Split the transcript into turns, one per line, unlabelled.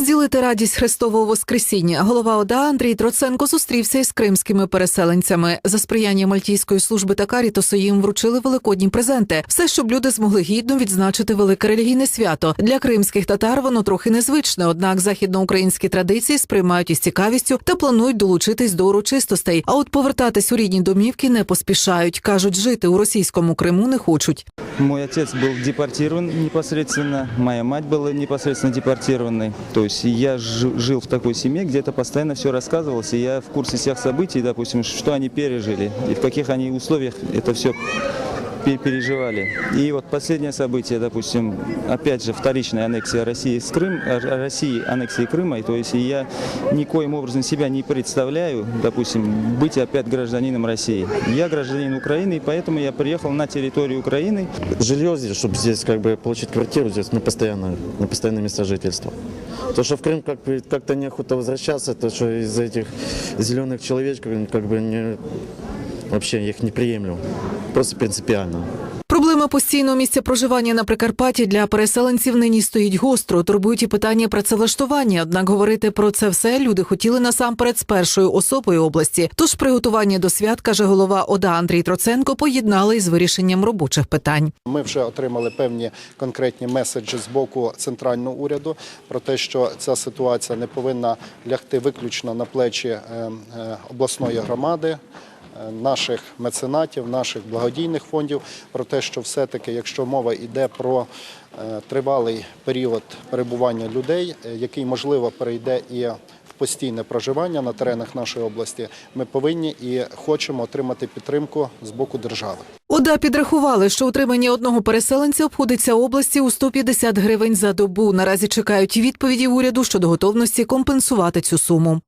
Розділити радість Христового Воскресіння. Голова ОДА Андрій Троценко зустрівся із кримськими переселенцями. За сприяння Мальтійської служби та Карітосу їм вручили великодні презенти. Все, щоб люди змогли гідно відзначити велике релігійне свято. Для кримських татар воно трохи незвичне, однак західноукраїнські традиції сприймають із цікавістю та планують долучитись до урочистостей. А от повертатись у рідні домівки не поспішають. кажуть, жити у російському Криму не хочуть.
Мой отец был депортирован непосредственно, моя мать была непосредственно депортированной. То есть я жи- жил в такой семье, где это постоянно все рассказывалось, и я в курсе всех событий, допустим, что они пережили и в каких они условиях это все переживали. И вот последнее событие, допустим, опять же вторичная аннексия России с Крым, э, России аннексии Крыма, и то есть я никоим образом себя не представляю, допустим, быть опять гражданином России. Я гражданин Украины, и поэтому я приехал на территорию Украины
жилье здесь, чтобы здесь как бы получить квартиру здесь, ну, постоянно, на постоянное место жительства. То, что в Крым как бы как-то неохота возвращаться, то, что из-за этих зеленых человечков, как бы не, вообще я их не приемлю. Просто принципиально.
Проблема постійного місця проживання на Прикарпатті для переселенців нині стоїть гостро. Турбують і питання працевлаштування. Однак говорити про це все люди хотіли насамперед з першою особою області. Тож приготування до свят, каже голова ОДА Андрій Троценко, поєднали із вирішенням робочих питань.
Ми вже отримали певні конкретні меседжі з боку центрального уряду про те, що ця ситуація не повинна лягти виключно на плечі е, е, обласної громади. Наших меценатів, наших благодійних фондів, про те, що все-таки, якщо мова йде про е, тривалий період перебування людей, е, який можливо перейде і в постійне проживання на теренах нашої області, ми повинні і хочемо отримати підтримку з боку держави.
ОДА підрахували, що утримання одного переселенця обходиться області у 150 гривень за добу. Наразі чекають відповіді уряду щодо готовності компенсувати цю суму.